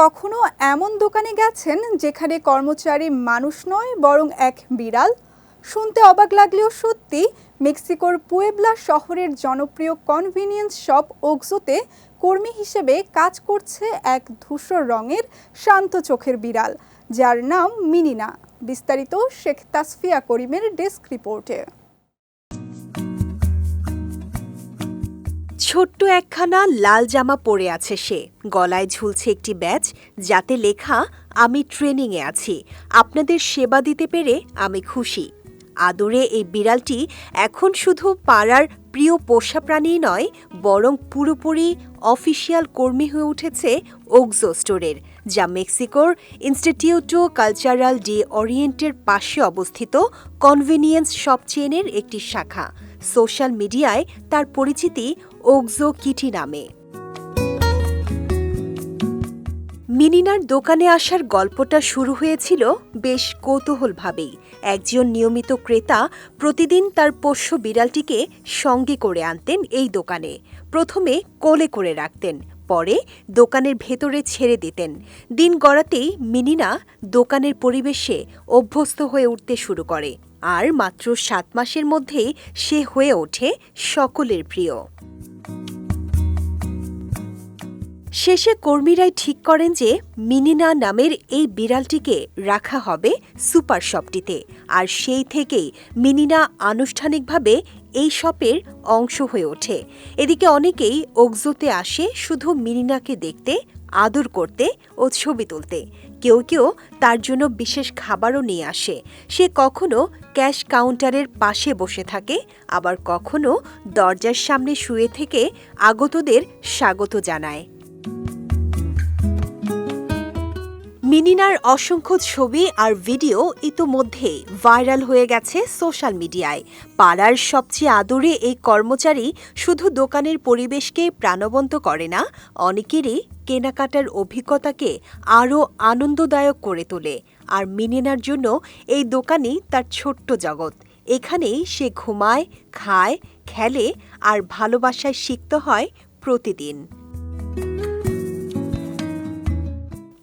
কখনো এমন দোকানে গেছেন যেখানে কর্মচারী মানুষ নয়, বরং এক বিড়াল? শুনতে অবাক লাগলেও সত্যি, মেক্সিকোর পুয়েবলা শহরের জনপ্রিয় কনভিনিয়েন্স শপ ওক্সোতে কর্মী হিসেবে কাজ করছে এক ধূসর রঙের শান্ত চোখের বিড়াল, যার নাম মিনিনা। বিস্তারিত শেখ তাসফিয়া করিমের ডেস্ক রিপোর্টে। ছোট্ট একখানা লাল জামা পরে আছে সে। গলায় ঝুলছে একটি ব্যাচ যাতে লেখা, আমি ট্রেনিংয়ে আছি। আপনাদের সেবা দিতে পেরে আমি খুশি। আদরে এই বিড়ালটি এখন শুধু পাড়ার প্রিয় পোষা প্রাণী নয়, বরং পুরোপুরি অফিসিয়াল কর্মী হয়ে উঠেছে ওগজো স্টোরের, যা মেক্সিকোর ইনস্টিটিউটো কালচারাল ডি অরিয়েন্টের পাশে অবস্থিত কনভেনিয়েন্স শপ চেনের একটি শাখা। সোশ্যাল মিডিয়ায় তার পরিচিতি ওগজো কিটি নামে। মিনিনার দোকানে আসার গল্পটা শুরু হয়েছিল বেশ কৌতূহলভাবেই। একজন নিয়মিত ক্রেতা প্রতিদিন তার পোষ্য বিড়ালটিকে সঙ্গে করে আনতেন এই দোকানে। প্রথমে কোলে করে রাখতেন, পরে দোকানের ভেতরে ছেড়ে দিতেন। দিন গড়াতেই মিনিনা দোকানের পরিবেশে অভ্যস্ত হয়ে উঠতে শুরু করে। আর মাত্র সাত মাসের মধ্যেই সে হয়ে ওঠে সকলের প্রিয়। শেষে কর্মীরাই ঠিক করেন যে মিনিনা নামের এই বিড়ালটিকে রাখা হবে সুপার শপটিতে। আর সেই থেকেই মিনিনা আনুষ্ঠানিকভাবে এই শপের অংশ হয়ে ওঠে। এদিকে অনেকেই ওকজোতে আসে শুধু মিনিনাকে দেখতে, আদর করতে ও ছবি তুলতে। কেউ কেউ তার জন্য বিশেষ খাবারও নিয়ে আসে। সে কখনো ক্যাশ কাউন্টারের পাশে বসে থাকে, আবার কখনো দরজার সামনে শুয়ে থেকে আগতদের স্বাগত জানায়। অসংখ্য ছবি আর ভিডিও ইতোমধ্যে ভাইরাল হয়ে গেছে সোশ্যাল মিডিয়ায়। পাড়ার সবচেয়ে আদরে এই কর্মচারী শুধু দোকানের পরিবেশকে প্রাণবন্ত করে না, অনেকেরই কেনাকাটার অভিজ্ঞতাকে আরও আনন্দদায়ক করে তোলে আর মিনিনার জন্য এই দোকানই তার ছোট্ট জগৎ। এখানেই সে ঘুমায়, খায়, খেলে আর ভালোবাসায় শিখতে হয় প্রতিদিন।